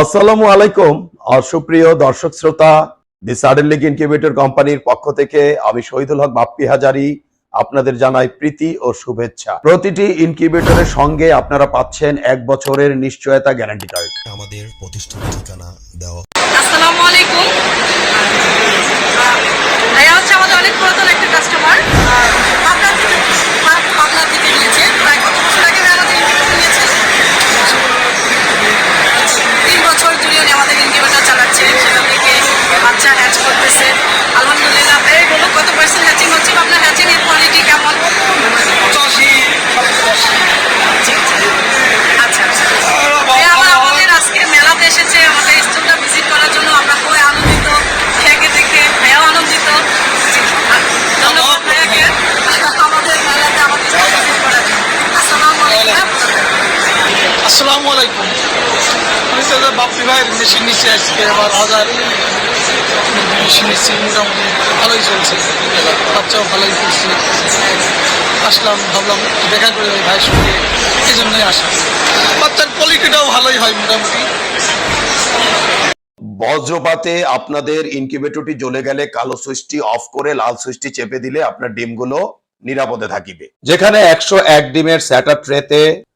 আসসালামু আলাইকুম অসুপ্রিয় দর্শক শ্রোতা দি সাডেন লিগ ইনকিউবেটর কোম্পানির পক্ষ থেকে আমি শহীদুল হক বাপ্পি হাজারি আপনাদের জানাই প্রীতি ও শুভেচ্ছা। প্রতিটি ইনকিউবেটরের সঙ্গে আপনারা পাচ্ছেন এক বছরের নিশ্চয়তা গ্যারান্টি কার্ড। আমাদের প্রতিষ্ঠান ঠিকানা দেওয়া আসসালামু আলাইকুম। ভাইয়া হচ্ছে আমাদের অনেক পুরাতন আসসালামু আলাইকুম। আমি তো বাপ্পি ভাইয়ের মেশিন নিচ্ছি আজকে আমার হাজার মেশিন নিচ্ছি মোটামুটি ভালোই চলছে। বাচ্চাও ভালোই করছে। আসলাম ভাবলাম দেখা করে ওই ভাইয়ের সঙ্গে এই জন্যই আসা বাচ্চার কোয়ালিটিটাও ভালোই হয় মোটামুটি। বজ্রপাতে আপনাদের ইনকিউবেটরটি জ্বলে গেলে কালো সুইচটি অফ করে লাল সুইচটি চেপে দিলে আপনার ডিমগুলো নিরাপদে থাকিবে। যেখানে একশো এক ডিমের স্যাটার ট্রেতে